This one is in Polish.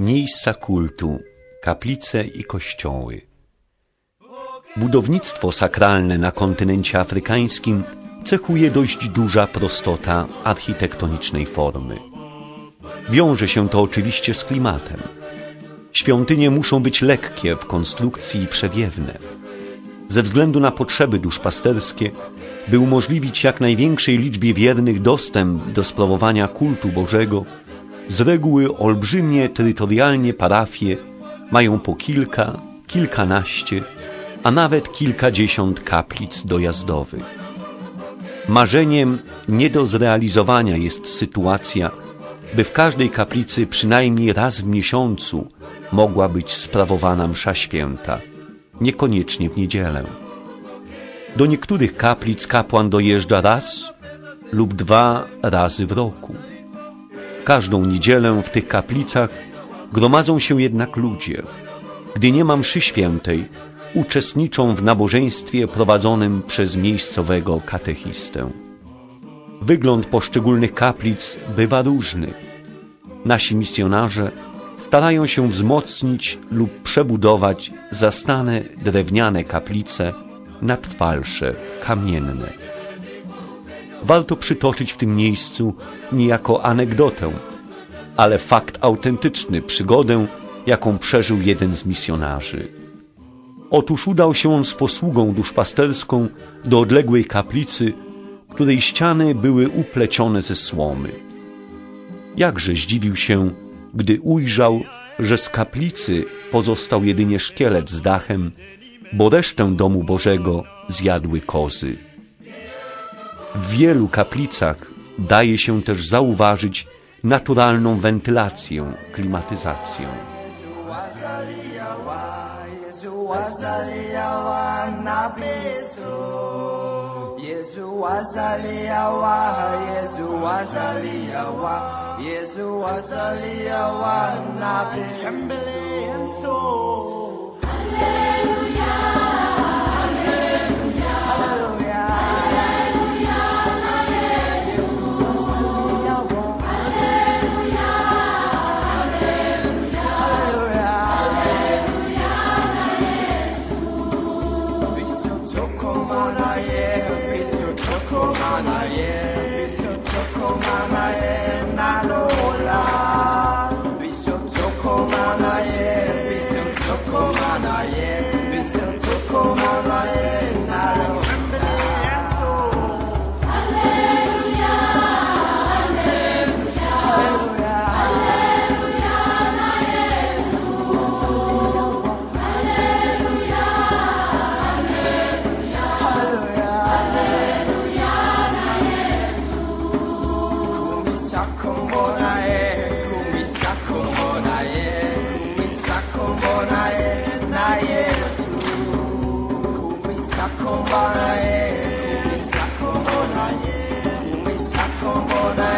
miejsca kultu, kaplice i kościoły. Budownictwo sakralne na kontynencie afrykańskim cechuje dość duża prostota architektonicznej formy. Wiąże się to oczywiście z klimatem. Świątynie muszą być lekkie w konstrukcji i przewiewne. Ze względu na potrzeby duszpasterskie, by umożliwić jak największej liczbie wiernych dostęp do sprawowania kultu Bożego, z reguły olbrzymie terytorialnie parafie mają po kilka, kilkanaście, a nawet kilkadziesiąt kaplic dojazdowych. Marzeniem nie do zrealizowania jest sytuacja, by w każdej kaplicy przynajmniej raz w miesiącu mogła być sprawowana msza święta, niekoniecznie w niedzielę. Do niektórych kaplic kapłan dojeżdża raz lub dwa razy w roku. Każdą niedzielę w tych kaplicach gromadzą się jednak ludzie. Gdy nie ma mszy świętej, uczestniczą w nabożeństwie prowadzonym przez miejscowego katechistę. Wygląd poszczególnych kaplic bywa różny. Nasi misjonarze starają się wzmocnić lub przebudować zastane drewniane kaplice na trwalsze, kamienne. Warto przytoczyć w tym miejscu niejako anegdotę, ale fakt autentyczny, przygodę, jaką przeżył jeden z misjonarzy. Otóż udał się on z posługą duszpasterską do odległej kaplicy, której ściany były uplecione ze słomy. Jakże zdziwił się, gdy ujrzał, że z kaplicy pozostał jedynie szkielet z dachem, bo resztę domu Bożego zjadły kozy. W wielu kaplicach daje się też zauważyć naturalną wentylację, klimatyzację. Yesu on my. Sakobona, yeah, Sakobona, yeah, Sakobona.